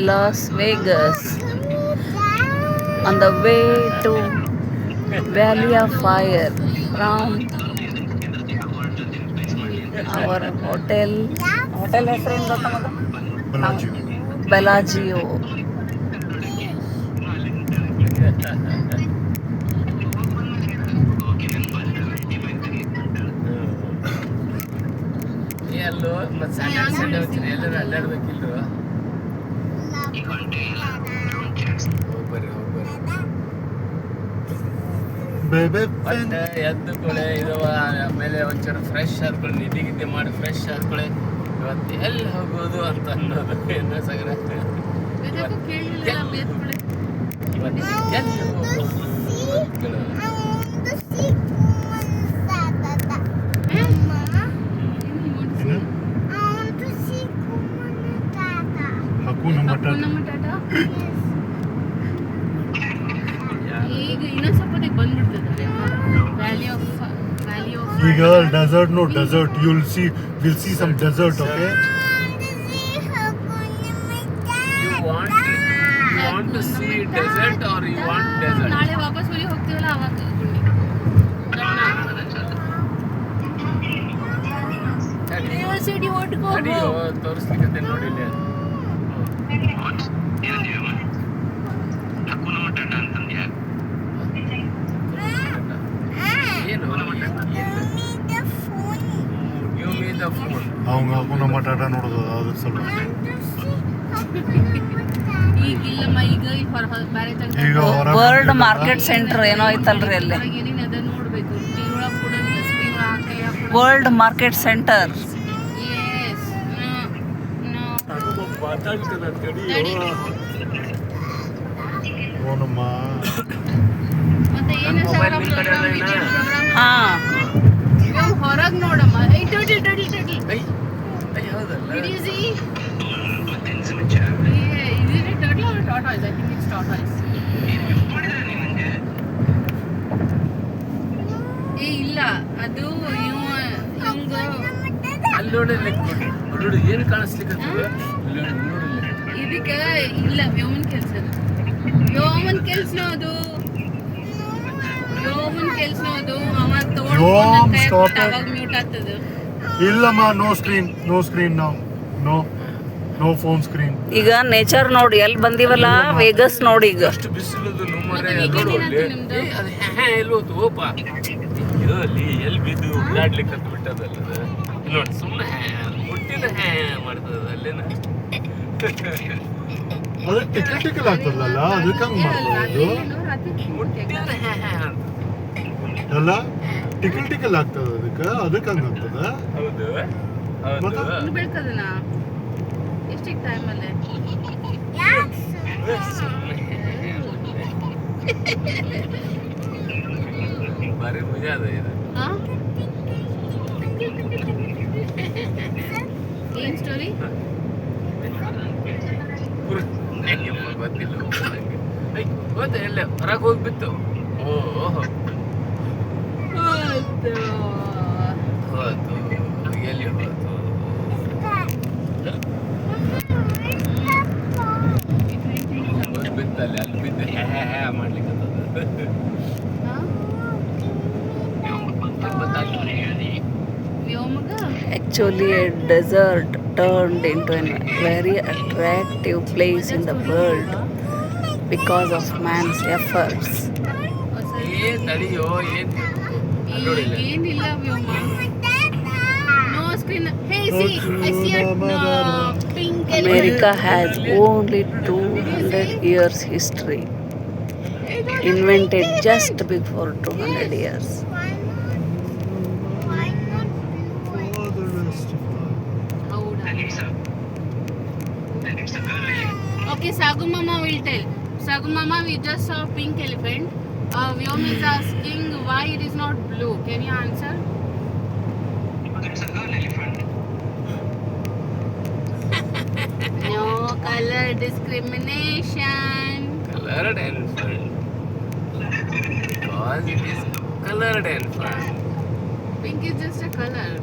Las Vegas. On the way to Valley of Fire from our hotel. Hotel ಹೆಸರೇನು ಗೊತ್ತಾ ಮಗ ಬೆಲಾಜಿಯೋ ಎಲ್ಲೋ ಮತ್ತೆ Sunday Sunday ಎಲ್ಲರೂ ಅಡ್ಡಾಡ್ಬೇಕಿಲ್ರು ಹೋಗ್ಬರ್ರಿ ಹೋಗ್ಬರ್ರಿ ಮತ್ತೆ ಎದ್ದು ಕೊಳೆ ಇದು ಆಮೇಲೆ ಒಂಚೂರು ಫ್ರೆಶ್ ಆದ್ಕೊಳ್ಳಿ ನಿದ್ದೆ ಗಿದ್ದೆ ಮಾಡಿ ಫ್ರೆಶ್ ಆದ್ಕೊಳ್ಳಿ ಇವತ್ತು ಎಲ್ಲಿ ಹೋಗೋದು ಅಂತ ಅನ್ನೋದು ಏನೋ ಸಗರ. ಇವತ್ತು ಎಲ್ಲಿ ಹೋಗೋದು ವ್ಯಾಲಿ ಆಫ್ ಈಗ desert no desert you'll see will see some desert okay You want you want to see desert or you want desert? ನಾಳೆ ವಾಪಸ್ ಊರಿಗೆ ಹೋಗ್ತೀವಲ್ಲ ಅವಾಗ ಗುಂಡಿ ಸಿಟಿ ಒಟ್ಟಿಗೆ ನಡಿ ತೋರಿಸ್ಲಿಕ್ಕೆ ನೋಡಿ ಗಿವ್ ಹಾಕೊಂಡು ಮಟಾಟ ನೋಡೋದು ಅದ್ರ ಸ್ವಲ್ಪ ಈಗ ವರ್ಲ್ಡ್ ಮಾರ್ಕೆಟ್ ಸೆಂಟರ್ ಏನೋ ಐತಲ್ರಿ ಅಲ್ಲಿ ವರ್ಲ್ಡ್ ಮಾರ್ಕೆಟ್ ಸೆಂಟರ್ ಎಸ್ ಓನಮ್ಮ it I think think it's tortoise. ಏ ಇಲ್ಲ. ಅದು ಇವ ಇವಂಗ ಅಲ್ಲಿ ನೋಡಿ ನೋಡಿ ಏನು ಕಾಣಿಸ್ಲಿಕ್ಕೆ ಇದಕ್ಕೆ ಇಲ್ಲ ವ್ಯೋಮನ್ ಕೆಲ್ಸ ವ್ಯೋಮನ್ ಕೆಲ್ಸನೋ ಅದು. ವ್ಯೋಮನ್ ಕೆಲ್ಸನೋ ಅದು. ಅವ ತಗೊಂಡು ಅವಾಗ ಮ್ಯೂಟ್ ಆಗ್ತದೆ. ಇಲ್ಲಮ್ಮ ನೋ ಸ್ಕ್ರೀನ್ ನೋ ಸ್ಕ್ರೀನ್ ನಾವು ನೋ ನೋ ಫೋನ್ ಸ್ಕ್ರೀನ್ ಈಗ ನೇಚರ್ ನೋಡಿ ಎಲ್ಲಿ ಬಂದಿವಲ್ಲ? ವೇಗಸ್ ನೋಡಿ ಈಗ. ಅಷ್ಟು ಬಿಸಿಲದು ಅಲ್ಲಿ ಹ್ಯಾ ಎಲ್ಲಿ ಬಿದ್ದು ಉಳ್ಳಾಡ್ಲಿಕ್ಕೆ ಬಿಟ್ಟದಲ್ಲ ನೋಡಿ ಸುಮ್ಮನೆ ಮುಟ್ಟಿದ ಹ್ಯಾ ಮಾಡ್ತದ ಅಲ್ಲೇನ? ಅದು ಟಿಕಲ್ ಟಿಕಲ್ ಆಗ್ತದಲ್ಲ ಅದಕ್ಕೆ ಹಂಗ್ ಮಾಡ್ಬೋದು? ಹುಟ್ಟಿದ ಹ್ಯಾ ಹ್ಯಾ ಅಲ್ಲ ಟಿಕಲ್ ಟಿಕಲ್ ಆಗ್ತದ ಅದಕ್ಕೆ? ಅದಕ್ಕೆ ಹಂಗ ಆಗ್ತದ? ಹೌದು ಹೌದು. ಟೈಮಲ್ಲಿ ಬಾರಿ ಮಜಾ ಅದ ಇದು. ಏನ್ ಸ್ಟೋರಿ ಗೊತ್ತಿಲ್ಲ. ಹೋದ ಎಲ್ಲ ಹೊರಗೆ ಹೋಗಿ ಬಿತ್ತು ಓಹೋ ಹೋತು ಎಲ್ಲಿ ಹೋತು Actually, a desert turned into a very attractive place in the world because of man's efforts. America has only 200 years history, invented just before 200 years. Okay, Sagu Mama will tell. Sagu Mama, we just saw pink elephant. Uh, Vyom is asking why it is not blue. Can you answer? No color discrimination. colored fun. Because it is colored fun. Pink is just a color.